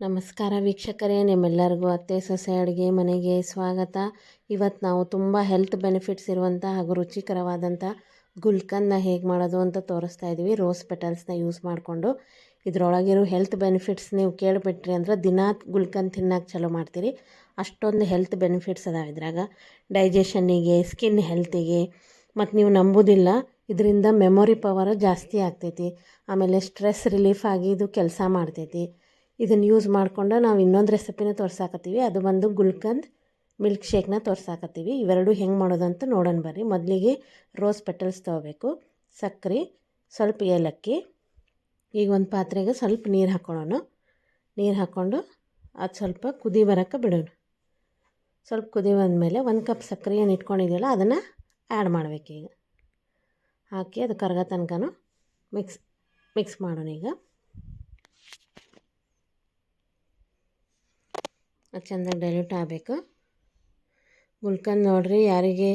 ನಮಸ್ಕಾರ ವೀಕ್ಷಕರೇ, ನಿಮ್ಮೆಲ್ಲರಿಗೂ ಅತ್ತೆ, ಸೊಸೆ, ಅಡುಗೆ ಮನೆಗೆ ಸ್ವಾಗತ. ಇವತ್ತು ನಾವು ತುಂಬ ಹೆಲ್ತ್ ಬೆನಿಫಿಟ್ಸ್ ಇರುವಂಥ ಹಾಗೂ ರುಚಿಕರವಾದಂಥ ಗುಲ್ಕನ್ನ ಹೇಗೆ ಮಾಡೋದು ಅಂತ ತೋರಿಸ್ತಾ ಇದ್ದೀವಿ ರೋಸ್ ಪೆಟಲ್ಸ್ನ ಯೂಸ್ ಮಾಡಿಕೊಂಡು. ಇದರೊಳಗಿರೋ ಹೆಲ್ತ್ ಬೆನಿಫಿಟ್ಸ್ ನೀವು ಕೇಳಿಬಿಟ್ರಿ ಅಂದ್ರೆ ದಿನಾ ಗುಲ್ಕನ್ ತಿನ್ನೋಕೆ ಚಲೋ ಮಾಡ್ತೀರಿ. ಅಷ್ಟೊಂದು ಹೆಲ್ತ್ ಬೆನಿಫಿಟ್ಸ್ ಅದಾವೆ ಇದ್ರಾಗ. ಡೈಜೆಷನ್ನಿಗೆ ಸ್ಕಿನ್ ಹೆಲ್ತಿಗೆ ಮತ್ತು ನೀವು ನಂಬೋದಿಲ್ಲ, ಇದರಿಂದ ಮೆಮೊರಿ ಪವರ್ ಜಾಸ್ತಿ ಆಗ್ತೈತಿ. ಆಮೇಲೆ ಸ್ಟ್ರೆಸ್ ರಿಲೀಫ್ ಆಗಿ ಇದು ಕೆಲಸ ಮಾಡ್ತೈತಿ. ಇದನ್ನು ಯೂಸ್ ಮಾಡಿಕೊಂಡು ನಾವು ಇನ್ನೊಂದು ರೆಸಿಪಿನ ತೋರ್ಸಾಕತ್ತೀವಿ. ಅದು ಬಂದು ಗುಲ್ಕಂದ್ ಮಿಲ್ಕ್ ಶೇಕ್ನ ತೋರ್ಸಾಕತ್ತೀವಿ. ಇವೆರಡು ಹೆಂಗೆ ಮಾಡೋದು ಅಂತ ನೋಡೋಣ ಬರ್ರಿ. ಮೊದಲಿಗೆ ರೋಸ್ ಪೆಟಲ್ಸ್ ತೊಗೋಬೇಕು. ಸಕ್ಕರೆ ಸ್ವಲ್ಪ ಏಲಕ್ಕಿ, ಈಗ ಒಂದು ಪಾತ್ರೆಗೆ ಸ್ವಲ್ಪ ನೀರು ಹಾಕ್ಕೊಳ್ಳೋಣ ನೀರು ಹಾಕ್ಕೊಂಡು ಅದು ಸ್ವಲ್ಪ ಕುದಿ ಬರೋಕ್ಕೆ ಬಿಡೋಣ. ಸ್ವಲ್ಪ ಕುದಿ ಬಂದಮೇಲೆ ಒಂದು ಕಪ್ ಸಕ್ಕರೆ ಏನು ಇಟ್ಕೊಂಡಿದ್ದೀವಲ್ಲ ಅದನ್ನು ಆ್ಯಡ್ ಮಾಡಬೇಕೀಗ. ಹಾಕಿ ಅದು ಕರ್ಗ ತನಕನೂ ಮಿಕ್ಸ್ ಮಿಕ್ಸ್ ಮಾಡೋಣ ಈಗ. ಅದು ಚೆಂದಾಗಿ ಡೈಲ್ಯೂಟ್ ಆಗಬೇಕು. ಗುಲ್ಕನ್ ನೋಡಿರಿ, ಯಾರಿಗೆ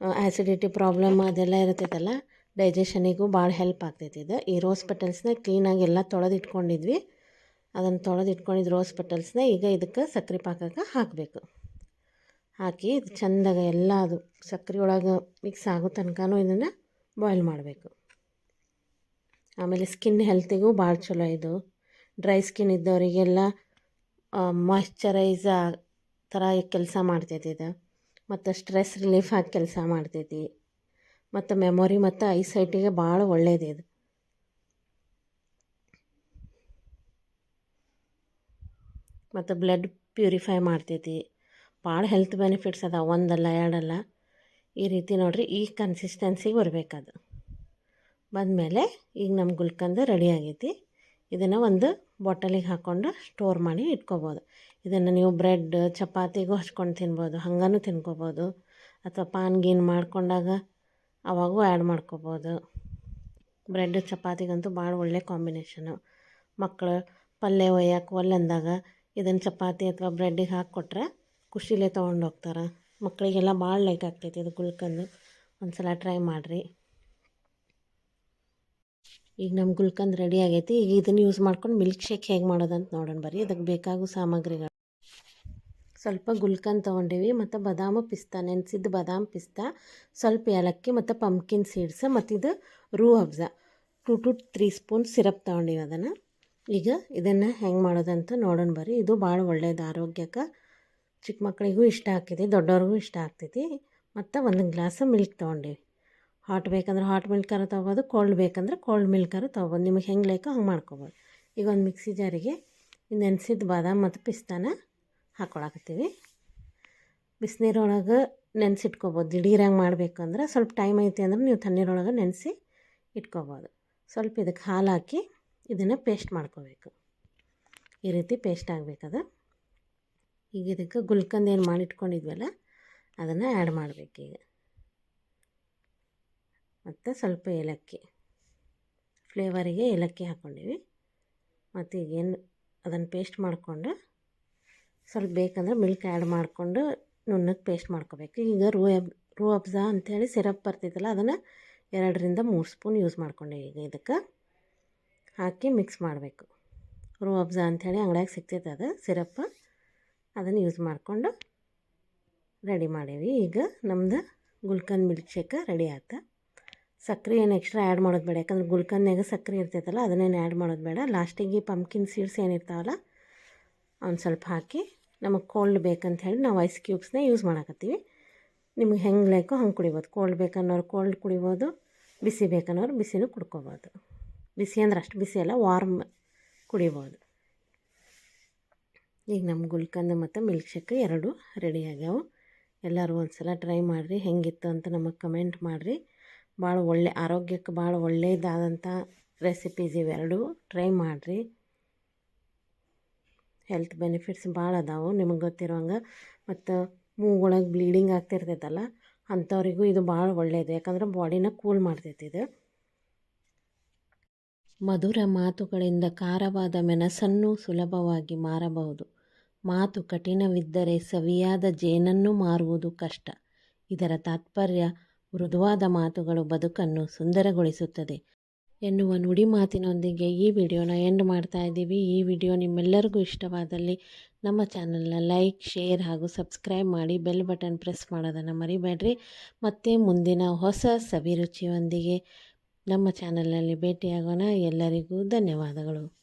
ಆ್ಯಸಿಡಿಟಿ ಪ್ರಾಬ್ಲಮ್ ಅದೆಲ್ಲ ಇರ್ತೈತಲ್ಲ ಡೈಜೆಷನಿಗೂ ಭಾಳ ಹೆಲ್ಪ್ ಆಗ್ತೈತಿ ಇದು. ಈ ರೋಸ್ ಪೆಟಲ್ಸ್ನ ಕ್ಲೀನಾಗಿ ಎಲ್ಲ ತೊಳೆದು ಇಟ್ಕೊಂಡಿದ್ವಿ ಅದನ್ನು ತೊಳೆದು ಇಟ್ಕೊಂಡಿದ್ದು ರೋಸ್ ಪೆಟಲ್ಸ್ನ ಈಗ ಇದಕ್ಕೆ ಸಕ್ಕರೆ ಪಾಕಕ್ಕೆ ಹಾಕಬೇಕು. ಹಾಕಿ ಇದು ಚೆಂದಾಗ ಎಲ್ಲ ಅದು ಸಕ್ಕರೆ ಒಳಗೆ ಮಿಕ್ಸ್ ಆಗೋ ತನಕನೂ ಇದನ್ನು ಬಾಯ್ಲ್ ಮಾಡಬೇಕು. ಆಮೇಲೆ ಸ್ಕಿನ್ ಹೆಲ್ತಿಗೂ ಭಾಳ ಚಲೋ ಇದು. ಡ್ರೈ ಸ್ಕಿನ್ ಇದ್ದವರಿಗೆಲ್ಲ ಮಾಯ್ಶ್ಚರೈಸ್ ಥರ ಕೆಲಸ ಮಾಡ್ತೈತಿ ಇದು ಮತ್ತು ಸ್ಟ್ರೆಸ್ ರಿಲೀಫ್ ಆಗಿ ಕೆಲಸ ಮಾಡ್ತೈತಿ ಮತ್ತು ಮೆಮೊರಿ ಮತ್ತು ಐಸೈಟಿಗೆ ಭಾಳ ಒಳ್ಳೇದು ಇದು. ಮತ್ತು ಬ್ಲಡ್ ಪ್ಯೂರಿಫೈ ಮಾಡ್ತೈತಿ ಭಾಳ ಹೆಲ್ತ್ ಬೆನಿಫಿಟ್ಸ್ ಅದ ಒಂದಲ್ಲ, ಎರಡಲ್ಲ. ಈ ರೀತಿ ನೋಡಿರಿ, ಈ ಕನ್ಸಿಸ್ಟೆನ್ಸಿಗೆ ಬರಬೇಕದು ಬಂದಮೇಲೆ ಈಗ ನಮ್ಮ ಗುಲ್ಕಂದ ರೆಡಿ ಆಗೈತಿ. ಇದನ್ನು ಒಂದು ಬಾಟಲಿಗೆ ಹಾಕ್ಕೊಂಡು ಸ್ಟೋರ್ ಮಾಡಿ ಇಟ್ಕೋಬೋದು. ಇದನ್ನು ನೀವು ಬ್ರೆಡ್ ಚಪಾತಿಗೂ ಹಚ್ಕೊಂಡು ತಿನ್ಬೋದು ಹಾಗೂ ತಿನ್ಕೋಬೋದು, ಅಥವಾ ಪಾನ್ ಗೀನ್ ಮಾಡ್ಕೊಂಡಾಗ ಅವಾಗೂ ಆ್ಯಡ್ ಮಾಡ್ಕೋಬೋದು. ಬ್ರೆಡ್ ಚಪಾತಿಗಂತೂ ಭಾಳ ಒಳ್ಳೆ ಕಾಂಬಿನೇಷನು ಮಕ್ಕಳು ಪಲ್ಯ ಒಯ್ಯಕ್ಕೆ ಒಲ್ಲೆಂದಾಗ ಇದನ್ನು ಚಪಾತಿ ಅಥವಾ ಬ್ರೆಡ್ಡಿಗೆ ಹಾಕ್ಕೊಟ್ರೆ ಖುಷಿಲೇ ತೊಗೊಂಡು ಹೋಗ್ತಾರೆ ಮಕ್ಕಳಿಗೆಲ್ಲ ಭಾಳ ಲೈಕ್ ಆಗ್ತೈತಿ ಇದು ಗುಲ್ಕಂದು. ಒಂದು ಸಲ ಟ್ರೈ ಮಾಡಿರಿ. ಈಗ ನಮ್ಮ ಗುಲ್ಕಂದ್ ರೆಡಿ ಆಗೈತಿ. ಈಗ ಇದನ್ನು ಯೂಸ್ ಮಾಡ್ಕೊಂಡು ಮಿಲ್ಕ್ ಶೇಕ್ ಹೇಗೆ ಮಾಡೋದಂತ ನೋಡೋಣ ಬರ್ರಿ. ಅದಕ್ಕೆ ಬೇಕಾಗೋ ಸಾಮಗ್ರಿಗಳು. ಸ್ವಲ್ಪ ಗುಲ್ಕಂದ್ ತೊಗೊಂಡೀವಿ. ಮತ್ತು ಬಾದಾಮು ಪಿಸ್ತಾ, ನೆನೆಸಿದ್ದು ಬಾದಾಮ್ ಪಿಸ್ತಾ, ಸ್ವಲ್ಪ ಏಲಕ್ಕಿ ಮತ್ತು ಪಂಪ್ಕಿನ್ ಸೀಡ್ಸ್ ಮತ್ತು ಇದು ರೂ ಹಬ್ಜ. Two to three spoon syrup ತೊಗೊಂಡೀವಿ ಅದನ್ನು. ಈಗ ಇದನ್ನು ಹೆಂಗೆ ಮಾಡೋದಂತ ನೋಡೋಣ ಬರ್ರಿ. ಇದು ಭಾಳ ಒಳ್ಳೆಯದು ಆರೋಗ್ಯಕ್ಕೆ ಚಿಕ್ಕ ಮಕ್ಕಳಿಗೂ ಇಷ್ಟ ಆಗ್ತೈತಿ ದೊಡ್ಡವ್ರಿಗೂ ಇಷ್ಟ ಆಗ್ತೈತಿ. ಮತ್ತು ಒಂದು ಗ್ಲಾಸ್ ಮಿಲ್ಕ್ ತೊಗೊಂಡೀವಿ. ಹಾಟ್ ಬೇಕಂದ್ರೆ ಹಾಟ್ ಮಿಲ್ಕರ ತೊಗೋಬೋದು, ಕೋಲ್ಡ್ ಬೇಕಂದ್ರೆ ಕೋಲ್ಡ್ ಮಿಲ್ಕರ ತೊಗೋಬೋದು. ನಿಮಗೆ ಹೆಂಗೆ ಬೇಕೋ ಹಂಗೆ ಮಾಡ್ಕೊಬೋದು. ಈಗ ಒಂದು ಮಿಕ್ಸಿ ಜಾರಿಗೆ ನೆನೆಸಿದ ಬಾದಾಮ್ ಮತ್ತು ಪಿಸ್ತಾನ ಹಾಕ್ಕೊಳಕತ್ತೀವಿ ಬಿಸಿನೀರೊಳಗೆ ನೆನೆಸಿಟ್ಕೋಬೋದು. ದಿಢೀರಾಗಿ ಮಾಡಬೇಕು ಅಂದ್ರೆ ಸ್ವಲ್ಪ ಟೈಮ್ ಐತಿ ಅಂದ್ರೆ ನೀವು ತಣ್ಣೀರೊಳಗೆ ನೆನೆಸಿ ಇಟ್ಕೋಬೋದು. ಸ್ವಲ್ಪ ಇದಕ್ಕೆ ಹಾಲು ಹಾಕಿ ಇದನ್ನು ಪೇಸ್ಟ್ ಮಾಡ್ಕೋಬೇಕು. ಈ ರೀತಿ ಪೇಸ್ಟ್ ಆಗಬೇಕದು ಈಗ ಇದಕ್ಕೆ ಗುಲ್ಕಂದ್ ಏನು ಮಾಡಿಟ್ಕೊಂಡಿದ್ವಲ್ಲ, ಅದನ್ನು ಆ್ಯಡ್ ಮಾಡಬೇಕೀಗ ಮತ್ತು ಸ್ವಲ್ಪ ಏಲಕ್ಕಿ. ಫ್ಲೇವರಿಗೆ ಏಲಕ್ಕಿ ಹಾಕ್ಕೊಂಡಿವಿ. ಮತ್ತು ಈಗೇನು ಅದನ್ನು ಪೇಸ್ಟ್ ಮಾಡಿಕೊಂಡು ಸ್ವಲ್ಪ ಬೇಕಂದ್ರೆ ಮಿಲ್ಕ್ ಆ್ಯಡ್ ಮಾಡಿಕೊಂಡು ನುಣ್ಣಗೆ ಪೇಸ್ಟ್ ಮಾಡ್ಕೋಬೇಕು. ಈಗ ರೂ ಎಬ್ ರೂ ಅಬ್ಜಾ ಅಂಥೇಳಿ ಸಿರಪ್ ಬರ್ತೈತಲ್ಲ ಅದನ್ನು ಎರಡರಿಂದ ಮೂರು ಸ್ಪೂನ್ ಯೂಸ್ ಮಾಡ್ಕೊಂಡೆ ಈಗ ಇದಕ್ಕೆ. ಹಾಕಿ ಮಿಕ್ಸ್ ಮಾಡಬೇಕು. ರೂ ಅಬ್ಜಾ ಅಂಥೇಳಿ ಅಂಗಡ್ಯಾಗ ಸಿಗ್ತೈತೆ ಅದು ಸಿರಪ್. ಅದನ್ನು ಯೂಸ್ ಮಾಡಿಕೊಂಡು ರೆಡಿ ಮಾಡೀವಿ. ಈಗ ನಮ್ದು ಗುಲ್ಕನ್ ಮಿಲ್ಕ್ ಶೇಕ ರೆಡಿ ಆಯ್ತು. ಸಕ್ಕರೆ ಏನು ಎಕ್ಸ್ಟ್ರಾ ಆ್ಯಡ್ ಮಾಡೋದು ಬೇಡ. ಯಾಕಂದ್ರೆ ಗುಲ್ಕನ್ಯಾಗ ಸಕ್ಕರೆ ಇರ್ತೈತಲ್ಲ ಅದನ್ನೇನು ಆ್ಯಡ್ ಮಾಡೋದು ಬೇಡ. ಲಾಸ್ಟಿಗೆ ಪಂಪ್ಕಿನ್ ಸೀಡ್ಸ್ ಏನಿರ್ತಾವಲ್ಲ ಒಂದು ಸ್ವಲ್ಪ ಹಾಕಿ ನಮಗೆ ಕೋಲ್ಡ್ ಬೇಕಂತ ಹೇಳಿ ನಾವು ಐಸ್ ಕ್ಯೂಬ್ಸ್ನ ಯೂಸ್ ಮಾಡಕತ್ತೀವಿ. ನಿಮ್ಗೆ ಹೆಂಗೆ ಬೇಕೋ ಹಂಗೆ ಕುಡಿಬೋದು. ಕೋಲ್ಡ್ ಬೇಕನ್ನೋರು ಕೋಲ್ಡ್ ಕುಡಿಬೋದು, ಬಿಸಿ ಬೇಕನ್ನೋರು ಬಿಸಿನೂ ಕುಡ್ಕೋಬೋದು. ಬಿಸಿ ಅಂದ್ರೆ ಅಷ್ಟು ಬಿಸಿ ಅಲ್ಲ ವಾರ್ಮ್ ಕುಡಿಬೋದು. ಈಗ ನಮ್ಮ ಗುಲ್ಕಂದ ಮತ್ತು ಮಿಲ್ಕ್ ಶೇಕ್ ಎರಡು ರೆಡಿ ಆಗ್ಯಾವೆ. ಎಲ್ಲರೂ ಒಂದು ಸಲ ಟ್ರೈ ಮಾಡಿರಿ, ಹೆಂಗಿತ್ತು ಅಂತ ನಮಗೆ ಕಮೆಂಟ್ ಮಾಡಿರಿ. ಭಾಳ ಒಳ್ಳೆ, ಆರೋಗ್ಯಕ್ಕೆ ಭಾಳ ಒಳ್ಳೆಯದಾದಂಥ ರೆಸಿಪೀಸ್ ಇವೆರಡು ಟ್ರೈ ಮಾಡಿರಿ. ಹೆಲ್ತ್ ಬೆನಿಫಿಟ್ಸ್ ಭಾಳ ಅದಾವು ನಿಮಗೆ ಗೊತ್ತಿರೋಂಗೆ. ಮತ್ತು ಮೂಗೊಳಗೆ ಬ್ಲೀಡಿಂಗ್ ಆಗ್ತಿರ್ತೈತಲ್ಲ, ಅಂಥವ್ರಿಗೂ ಇದು ಭಾಳ ಒಳ್ಳೆಯದು ಯಾಕಂದ್ರೆ ಬಾಡಿನ ಕೂಲ್ ಮಾಡ್ತೈತಿ ಇದು. ಮಧುರ ಮಾತುಗಳಿಂದ ಖಾರವಾದ ಮೆಣಸನ್ನು ಸುಲಭವಾಗಿ ಮಾರಬಹುದು. ಮಾತು ಕಠಿಣವಿದ್ದರೆ ಸವಿಯಾದ ಜೇನನ್ನು ಮಾರುವುದು ಕಷ್ಟ. ಇದರ ತಾತ್ಪರ್ಯ ಮೃದುವಾದ ಮಾತುಗಳು ಬದುಕನ್ನು ಸುಂದರಗೊಳಿಸುತ್ತದೆ. ಎನ್ನುವ ನುಡಿ ಮಾತಿನೊಂದಿಗೆ ಈ ವಿಡಿಯೋನ ಎಂಡ್ ಮಾಡ್ತಾ ಇದ್ದೀವಿ. ಈ ವಿಡಿಯೋ ನಿಮ್ಮೆಲ್ಲರಿಗೂ ಇಷ್ಟವಾದಲ್ಲಿ ನಮ್ಮ ಚಾನಲ್ನ ಲೈಕ್, ಶೇರ್ ಹಾಗೂ ಸಬ್ಸ್ಕ್ರೈಬ್ ಮಾಡಿ ಬೆಲ್ ಬಟನ್ ಪ್ರೆಸ್ ಮಾಡೋದನ್ನು ಮರಿಬೇಡ್ರಿ. ಮತ್ತೆ ಮುಂದಿನ ಹೊಸ ಸವಿರುಚಿಯೊಂದಿಗೆ ನಮ್ಮ ಚಾನಲ್ನಲ್ಲಿ ಭೇಟಿಯಾಗೋಣ. ಎಲ್ಲರಿಗೂ ಧನ್ಯವಾದಗಳು.